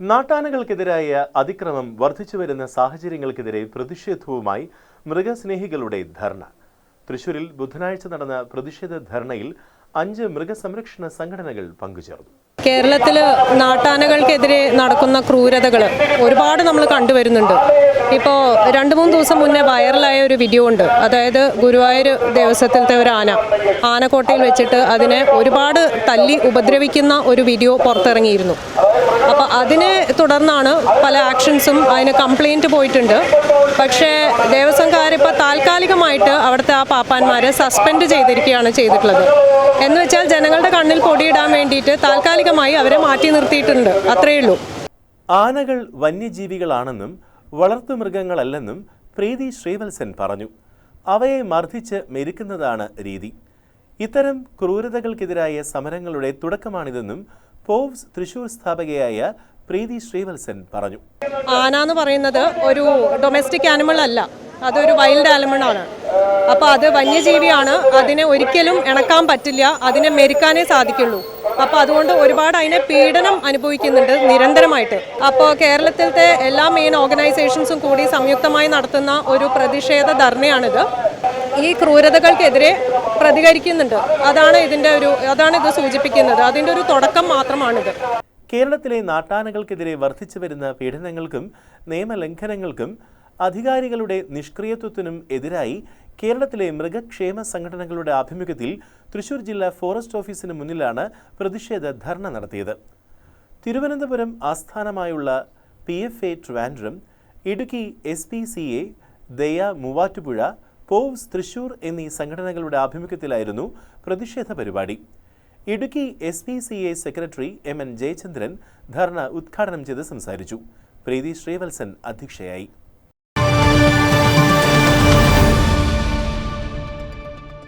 നാട്ടാനകൾക്കെതിരായ അതിക്രമം വർദ്ധിച്ചു വരുന്ന സാഹചര്യങ്ങൾക്കെതിരെ പ്രതിഷേധവുമായി മൃഗസ്നേഹികളുടെ ധർണ. തൃശൂരിൽ ബുധനാഴ്ച നടന്ന പ്രതിഷേധ ധർണയിൽ അഞ്ച് മൃഗസംരക്ഷണ സംഘടനകൾ പങ്കുചേർന്നു. കേരളത്തിൽ നാട്ടാനകൾക്കെതിരെ നടക്കുന്ന ക്രൂരതകൾ ഒരുപാട് നമ്മൾ കണ്ടുവരുന്നുണ്ട്. ഇപ്പോൾ രണ്ട് മൂന്ന് ദിവസം മുന്നേ വൈറലായ ഒരു വീഡിയോ ഉണ്ട്. അതായത് ഗുരുവായൂർ ദേവസ്വത്തിലത്തെ ഒരു ആന. ആനക്കോട്ടയിൽ വെച്ചിട്ട് അതിനെ ഒരുപാട് തല്ലി ഉപദ്രവിക്കുന്ന ഒരു വീഡിയോ പുറത്തിറങ്ങിയിരുന്നു. അപ്പോൾ അതിനെ തുടർന്നാണ് പല ആക്ഷൻസും അതിന് കംപ്ലൈന്റ് പോയിട്ടുണ്ട്. പക്ഷേ ദേവസ്വംകാരിപ്പോൾ താൽക്കാലികമായിട്ട് അവിടുത്തെ ആ പാപ്പാന്മാരെ സസ്പെൻഡ് ചെയ്തിരിക്കുകയാണ് ചെയ്തിട്ടുള്ളത്. എന്ന് വെച്ചാൽ ജനങ്ങളുടെ കണ്ണിൽ പൊടിയിടാൻ വേണ്ടിയിട്ട് താൽക്കാലികമായി അവരെ മാറ്റി നിർത്തിയിട്ടുണ്ട്. അത്രയേ ഉള്ളൂ. ആനകൾ വന്യജീവികളാണെന്നും വളർത്തുമൃഗങ്ങളല്ലെന്നും പ്രീതി ശ്രീവത്സൻ പറഞ്ഞു. അവയെ മർദ്ദിച്ച് മെരുക്കുന്നതാണ് രീതി. ഇത്തരം ക്രൂരതകൾക്കെതിരായ സമരങ്ങളുടെ തുടക്കമാണിതെന്നും പോവ്സ് തൃശൂർ സ്ഥാപകയായ പ്രീതി ശ്രീവത്സൻ പറഞ്ഞു. ആന എന്ന് പറയുന്നത് ഒരു ഡൊമസ്റ്റിക് ആനിമൽ അല്ല. അതൊരു വൈൽഡ് ആനിമൽ ആണ്. അപ്പോൾ അത് വന്യജീവിയാണ്. അതിനെ ഒരിക്കലും ഇണക്കാൻ പറ്റില്ല. അതിനെ മെരുക്കാനേ സാധിക്കുള്ളൂ. അപ്പോൾ അതുകൊണ്ട് ഒരുപാട് അതിനെ പീഡനം അനുഭവിക്കുന്നുണ്ട് നിരന്തരമായിട്ട്. അപ്പോൾ കേരളത്തിലത്തെ എല്ലാ മെയിൻ ഓർഗനൈസേഷൻസും കൂടി സംയുക്തമായി നടത്തുന്ന ഒരു പ്രതിഷേധ ധർണയാണിത്. ഈ ക്രൂരതകൾക്കെതിരെ പ്രതികരിക്കുന്നുണ്ട്. അതാണ് ഇതിന്റെ ഒരു അതാണ് ഇത് സൂചിപ്പിക്കുന്നത്. അതിന്റെ ഒരു തുടക്കം മാത്രമാണിത്. കേരളത്തിലെ നാട്ടാനകൾക്കെതിരെ വർദ്ധിച്ചു വരുന്ന പീഡനങ്ങൾക്കും നിയമലംഘനങ്ങൾക്കും അധികാരികളുടെ നിഷ്ക്രിയത്വത്തിനും എതിരായി കേരളത്തിലെ മൃഗക്ഷേമ സംഘടനകളുടെ ആഭിമുഖ്യത്തിൽ തൃശൂർ ജില്ലാ ഫോറസ്റ്റ് ഓഫീസിന് മുന്നിലാണ് പ്രതിഷേധ ധർണ നടത്തിയത്. തിരുവനന്തപുരം ആസ്ഥാനമായുള്ള P F A Idukki S P C A Daya Muvattupuzha Paws Thrissur എന്നീ സംഘടനകളുടെ ആഭിമുഖ്യത്തിലായിരുന്നു പ്രതിഷേധ പരിപാടി. Idukki S P C A secretary M N Jayachandran ധർണ ഉദ്ഘാടനം ചെയ്ത് സംസാരിച്ചു. പ്രീതി ശ്രീവത്സൻ അധ്യക്ഷയായി.